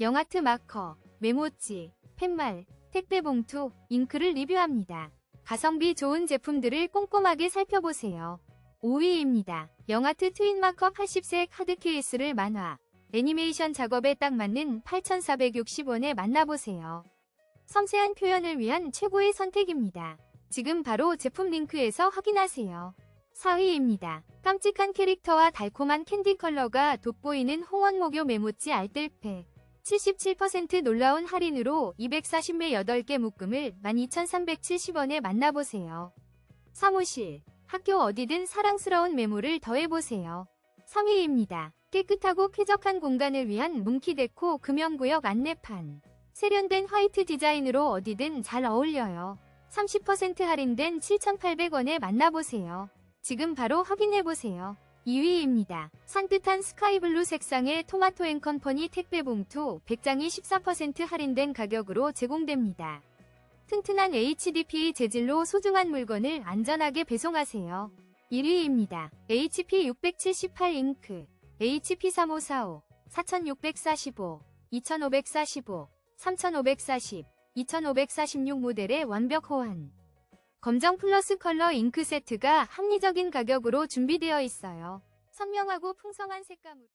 영아트 마커, 메모지, 팻말, 택배 봉투, 잉크를 리뷰합니다. 가성비 좋은 제품들을 꼼꼼하게 살펴보세요. 5위입니다. 영아트 트윈 마커 80세 카드 케이스를 만화, 애니메이션 작업에 딱 맞는 8,460원에 만나보세요. 섬세한 표현을 위한 최고의 선택입니다. 지금 바로 제품 링크에서 확인하세요. 4위입니다. 깜찍한 캐릭터와 달콤한 캔디 컬러가 돋보이는 홍원목요 메모지 알뜰팩. 77% 놀라운 할인으로 240매 8개 묶음을 12,370원에 만나보세요. 사무실, 학교 어디든 사랑스러운 메모를 더해보세요. 3위입니다. 깨끗하고 쾌적한 공간을 위한 뭉키데코 금연구역 안내판. 세련된 화이트 디자인으로 어디든 잘 어울려요. 30% 할인된 7,800원에 만나보세요. 지금 바로 확인해보세요. 2위입니다. 산뜻한 스카이블루 색상의 토마토 앤 컴퍼니 택배 봉투 100장이 14% 할인된 가격으로 제공됩니다. 튼튼한 HDPE 재질로 소중한 물건을 안전하게 배송하세요. 1위입니다. HP 678 잉크, HP 3545, 4645, 2545, 3540, 2546 모델의 완벽 호환. 검정 플러스 컬러 잉크 세트가 합리적인 가격으로 준비되어 있어요. 선명하고 풍성한 색감으로